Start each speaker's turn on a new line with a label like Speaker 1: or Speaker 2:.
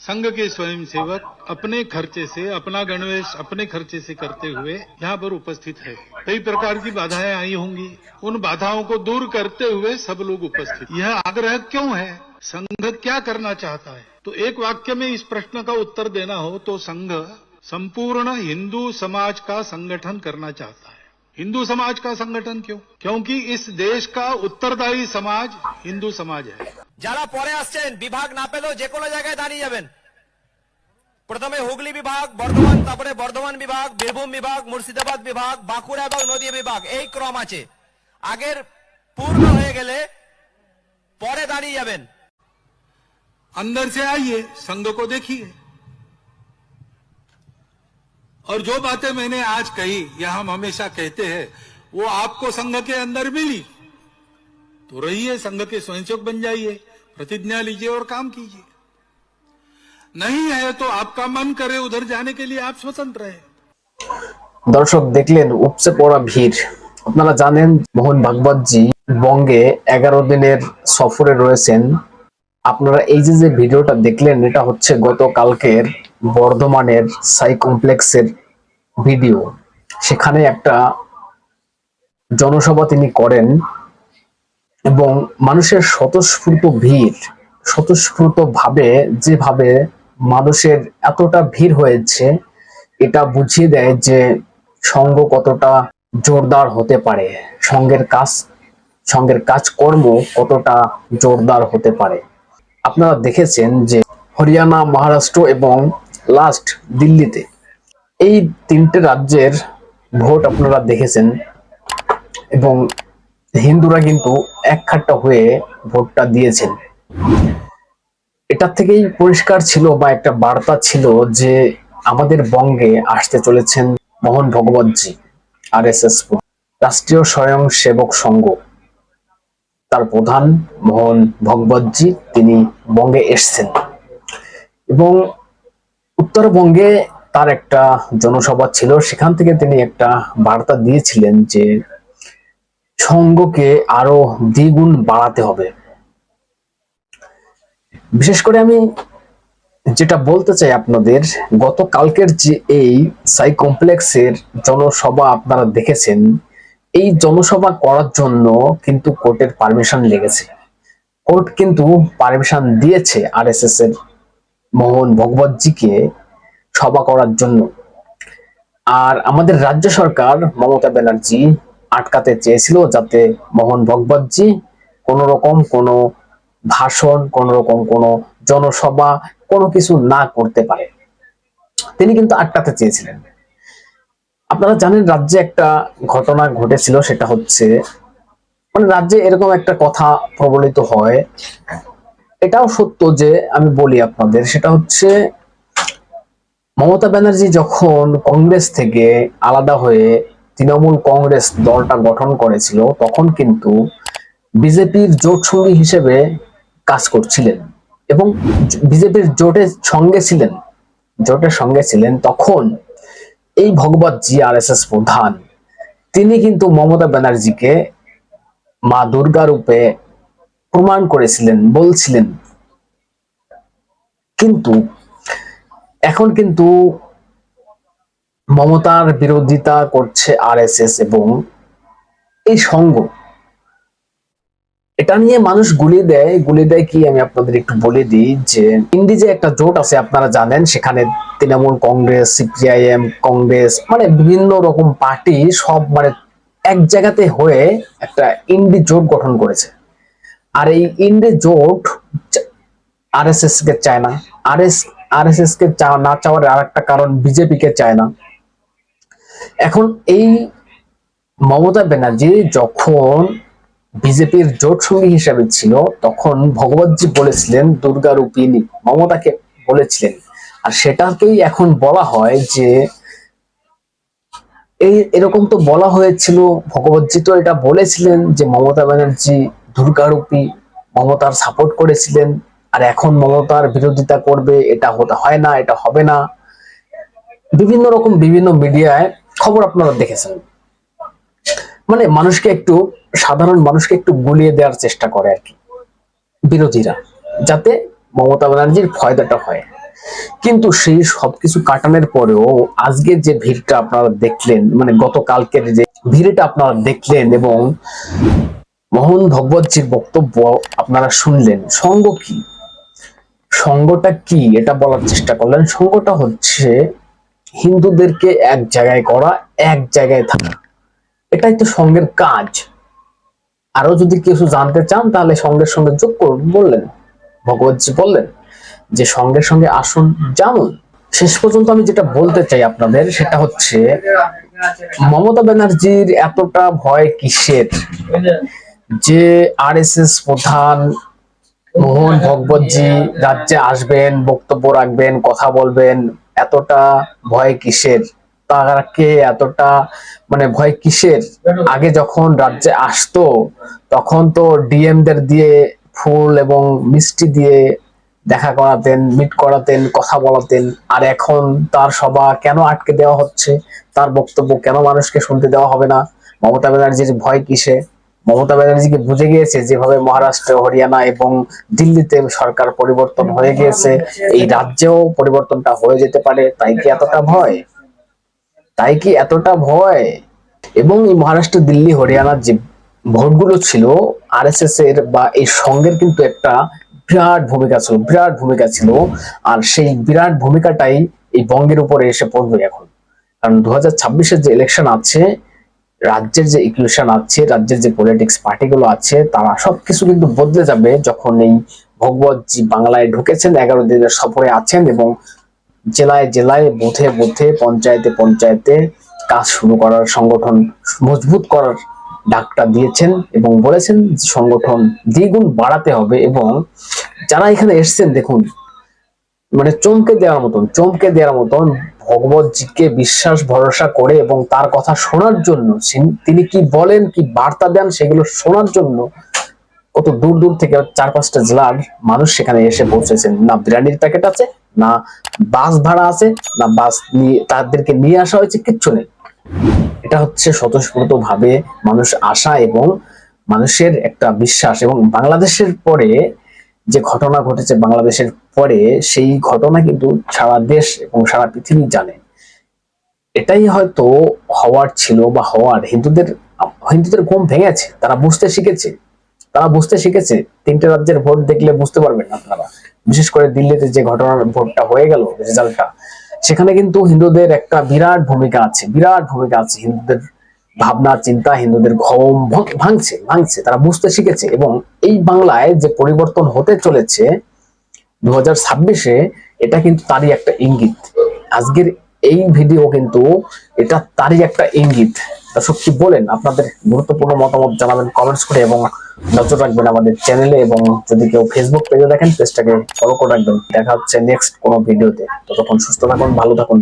Speaker 1: संघ के स्वयंसेवक अपने खर्चे से, अपना गणवेश अपने खर्चे से करते हुए यहाँ पर उपस्थित है। कई प्रकार की बाधाएँ आई होंगी। उन बाधाओं को दूर करते हुए सब लोग उपस्थित। यह आग्रह क्यों है? संघ क्या करना चाहता है? तो एक वाक्य में इस प्रश्न का उत्तर देना हो तो संघ संपूर्ण हिंदू समाज का संगठन करना चाहता है। हिंदू समाज का संगठन क्यों? क्योंकि इस देश का उत्तरदायी समाज हिंदू समाज है।
Speaker 2: যারা পরে আসছেন বিভাগ না পেলেও যে কোনো জায়গায় দাঁড়িয়ে যাবেন প্রথমে হুগলি বিভাগ বর্ধমান তারপরে বর্ধমান বিভাগ বীরভূম বিভাগ মুর্শিদাবাদ বিভাগ বাঁকুড়া এবং নদীয়া বিভাগ এই ক্রম আছে আগের পূর্ণ হয়ে গেলে পরে দাঁড়িয়ে যাবেন
Speaker 1: अंदर से आइए संघ को देखिए और जो बातें मैंने आज कही या हम हमेशा कहते हैं वो आपको संघ के अंदर मिली तो रहिए संघ के स्वयंसेवक बन जाइए प्रतिज्ञा लीजिए और काम कीजिए नहीं है तो आपका मन करे उधर जाने के लिए आप स्वतंत्र हैं
Speaker 3: দর্শক দেখলেন উপচে পড়া ভিড় আপনারা জানেন মোহন ভাগবতজি বঙ্গে এগারো দিনের সফরে রয়েছেন আপনারা এই যে যে ভিডিওটা দেখলেন এটা হচ্ছে গতকালকের বর্ধমানের সাই কমপ্লেক্সের ভিডিও সেখানে একটা জনসভা তিনি করেন এবং মানুষের স্বতঃস্ফূর্ত ভিড়, স্বতঃস্ফূর্ত ভাবে যেভাবে মানুষের এতটা ভিড় হয়েছে, এটা বুঝিয়ে দেয় যে সঙ্গ কতটা জোরদার হতে পারে, সঙ্গের কাজ, সঙ্গের কাজকর্ম কতটা জোরদার হতে পারে। আপনারা দেখেছেন যে হরিয়ানা, মহারাষ্ট্র এবং লাস্ট দিল্লিতে এই তিনটে রাজ্যের ভোট আপনারা দেখেছেন এবং হিন্দুরা কিন্তু একখাট্টা হয়ে ভোটটা দিয়েছেন। এটা থেকেই পরিষ্কার ছিল বা একটা বার্তা ছিল যে আমাদের বঙ্গে আসতে চলেছেন মোহন ভগবতজি আর এস এস রাষ্ট্রীয় স্বয়ং সেবক সংঘ। তার প্রধান মোহন ভগবতজি, তিনি বঙ্গে এসছেন। এবং উত্তরবঙ্গে তার একটা জনসভা ছিল, সেখান থেকে তিনি একটা বার্তা দিয়েছিলেন যে সংঘকে আরও দ্বিগুণ বাড়াতে হবে। বিশেষ করে আমি যেটা বলতে চাই আপনাদের, গতকালকের যে এই সাই কমপ্লেক্সের জনসভা আপনারা দেখেছেন, এই জনসভা করার জন্য কিন্তু কোর্টের পারমিশন লেগেছে। কোর্ট কিন্তু পারমিশন দিয়েছে আর এস এস এর মোহন ভগবতজিকে সভা করার জন্য। আর আমাদের রাজ্য সরকার মমতা ব্যানার্জি আটকাতে চেয়েছিল যাতে মোহন ভগবতজি কোন রকম কোনো ভাষণ কোন রকম কোনো জনসভা, কোনো কিছু না করতে পারে। তিনি কিন্তু আটকাতে চেয়েছিলেন। আপনারা জানেন রাজ্যে একটা ঘটনা ঘটেছিল, সেটা হচ্ছে মানে রাজ্যে এরকম একটা কথা প্রবলিত হয়। এটাও সত্য যে, আমি বলি আপনাদের, সেটা হচ্ছে মমতা ব্যানার্জি যখন কংগ্রেস থেকে আলাদা হয়ে তৃণমূল কংগ্রেস দলটা গঠন করেছিল, তখন কিন্তু বিজেপির জোট সঙ্গী হিসেবে কাজ করছিলেন এবং বিজেপির জোটের সঙ্গে ছিলেন, জোটের সঙ্গে ছিলেন তখন এই ভগবত জি আর এস এস প্রধান। তিনি কিন্তু মমতা ব্যানার্জিকে মা দুর্গা রূপে প্রমাণ করেছিলেন, বলছিলেন। কিন্তু এখন কিন্তু মমতার বিরোধিতা করছে আরএসএস এবং এই সঙ্গ এটা নিয়ে মানুষ গুলি দেয়। গুলি দেয় কি আমি আপনাদের একটু বলে দিই যে ইন্ডি যে একটা জোট আছে, আপনারা জানেন, সেখানে তৃণমূল কংগ্রেস, সিপিআইএম কংগ্রেস মানে বিভিন্ন রকম পার্টি সব মানে এক জায়গাতে হয়ে একটা ইন্ডি জোট গঠন করেছে। আর এই ইন্ডি জোট আরএসএস কে চায় না। আরএস, আরএসএস কে না চাওয়ার আর একটা কারণ বিজেপি কে চায় না। এই মমতা ব্যানার্জি যখন বিজেপির জোট সঙ্গী হিসাবে ছিল, তখন ভগবতজি বলেছিলেন দুর্গা রূপিণী মমতাকে বলেছিলেন। আর সেটাকেই এখন বলা হয় যে, এই এরকম তো বলা হয়েছিল, ভগবতজি তো এটা বলেছিলেন যে মমতা ব্যানার্জি দুর্গারূপী, মমতার সাপোর্ট করেছিলেন, আর এখন মমতার বিরোধিতা করবে, এটা হতে হয় না, এটা হবে না। বিভিন্ন রকম বিভিন্ন মিডিয়ায় খবর আপনারা দেখেছেন। মানে মানুষকে একটু, সাধারণ মানুষকে একটু গুলিয়ে দেওয়ার চেষ্টা করে আর কি। বিরোধীরা, যাতে মমতা ব্যানার্জির ফয়দাটা হয়। কিন্তু সেই সবকিছু কাটানোর পরেও আজকের যে ভিড়টা আপনারা দেখলেন মানে গতকালকের যে ভিড়টা আপনারা দেখলেন এবং মোহন ভগবতজির বক্তব্য আপনারা শুনলেন, সঙ্গ কি? সঙ্গটা কি? এটা বলার চেষ্টা করলেন। সঙ্গটা হচ্ছে হিন্দুদেরকে এক জায়গায় করা, এক জায়গায় থাকা। এটাই তো সঙ্গের কাজ। আরও যদি কিছু জানতে চান, তাহলে সঙ্গের সঙ্গে যোগ করুন, বললেন। ভগবতজি বললেন যে সঙ্গে সঙ্গে আসুন, জানুন। শেষ পর্যন্ত আমি যেটা বলতে চাই আপনাদের, সেটা হচ্ছে, মমতা ব্যানার্জির এতটা ভয় কিসের? যে আরএসএস প্রধান মোহন ভগবতজি রাজ্যে আসবেন, বক্তব্য রাখবেন, কথা বলবেন এতটা ভয় কিসের? তাকে এতটা মানে ভয় কিসের? আগে যখন রাজ্যে আসতো, তখন তো ডিএম দের দিয়ে ফুল এবং মিষ্টি দিয়ে দেখা করাতেন মিট করাতেন, কথা বলাতেন। আর এখন তার সভা কেন আটকে দেওয়া হচ্ছে? তার বক্তব্য কেন মানুষকে শুনতে দেওয়া হবে না? মমতা ব্যানার্জির ভয় কিসে মমতা ব্যানার্জিকে বুঝে গিয়েছে যেভাবে মহারাষ্ট্র, হরিয়ানা এবং দিল্লিতে সরকার পরিবর্তন হয়ে গিয়েছে, এই রাজ্যেও পরিবর্তনটা হয়ে যেতে পারে, তাই কি এতটা ভয়? তাই কি এতটা ভয়? এবং এই মহারাষ্ট্র, দিল্লি, হরিয়ানার যে ভোটগুলো ছিল, আরএসএস এর বা এই সংঘের কিন্তু একটা বিরাট ভূমিকা ছিল, বিরাট ভূমিকা ছিল। আর সেই বিরাট ভূমিকাটাই এই বঙ্গের উপরে এসে পড়বে এখন। কারণ দু হাজার যে ইলেকশন আছে রাজ্যের যে ইকুয়েশন আছে, রাজ্যের যে পলিটিক্স পার্টিগুলো আছে, তারা সবকিছু কিন্তু বদলে যাবে যখন এই ভগবতজি বাংলায় ঢুকেছেন, এগারো দিনের সফরে আছেন এবং জেলায় জেলায় বুথে বুথে, পঞ্চায়েতে পঞ্চায়েতে কাজ শুরু করার সংগঠন মজবুত করার ডাকটা দিয়েছেন এবং বলেছেন সংগঠন দ্বিগুণ বাড়াতে হবে এবং যারা এখানে এসছেন, দেখুন মানে চমকে দেওয়ার মতন, চমকে দেওয়ার মতন ভগবতজিকে বিশ্বাস, ভরসা করে এবং তার কথা শোনার জন্য তিনি কি বলেন, কি বার্তা দেন, সেগুলো শোনার জন্য কত দূর দূর থেকে চার পাঁচটা জেলার মানুষ সেখানে এসে পৌঁছেছেন। না বিরিয়ানির প্যাকেট আছে, না বাস ভাড়া আছে, না বাস নিয়ে তাদেরকে নিয়ে আসা হয়েছে, কিচ্ছু নেই। এটা হচ্ছে স্বতঃস্ফূর্ত ভাবে মানুষ আসা এবং মানুষের একটা বিশ্বাস এবং বাংলাদেশের পরে যে ঘটনা ঘটেছে বাংলাদেশের পরে, সেই ঘটনা কিন্তু সারা দেশ এবং সারা পৃথিবী জানে। এটাই হয়তো হওয়ার ছিল বা হওয়ার হিন্দুদের হিন্দুদের ঘুম ভেঙেছে, তারা বুঝতে শিখেছে। তারা বুঝতে শিখেছে, তিনটে রাজ্যের ভোট দেখলে বুঝতে পারবেন আপনারা। বিশেষ করে দিল্লিতে যে ঘটনার ভোটটা হয়ে গেল, রেজাল্টটা, সেখানে কিন্তু হিন্দুদের একটা বিরাট ভূমিকা আছে, বিরাট ভূমিকা আছে হিন্দুদের ভাবনা, চিন্তা হিন্দুদের ঘম ভাঙছে ভাঙছে, তারা বুঝতে শিখেছে এবং এই বাংলায় যে পরিবর্তন হতে চলেছে দু হাজার এটা কিন্তু তারই একটা ইঙ্গিত। আজকের এই ভিডিও কিন্তু এটা তারই একটা ইঙ্গিত। দর্শক, কি বলেন? আপনাদের গুরুত্বপূর্ণ মতামত জানাবেন কমেন্টস করে এবং নজর রাখবেন আমাদের চ্যানেলে এবং যদি কেউ ফেসবুক পেজে দেখেন পেজটাকে ফলো করে রাখবেন। দেখা হচ্ছে নেক্সট কোনো ভিডিওতে। ততক্ষণ সুস্থ থাকুন, ভালো থাকুন।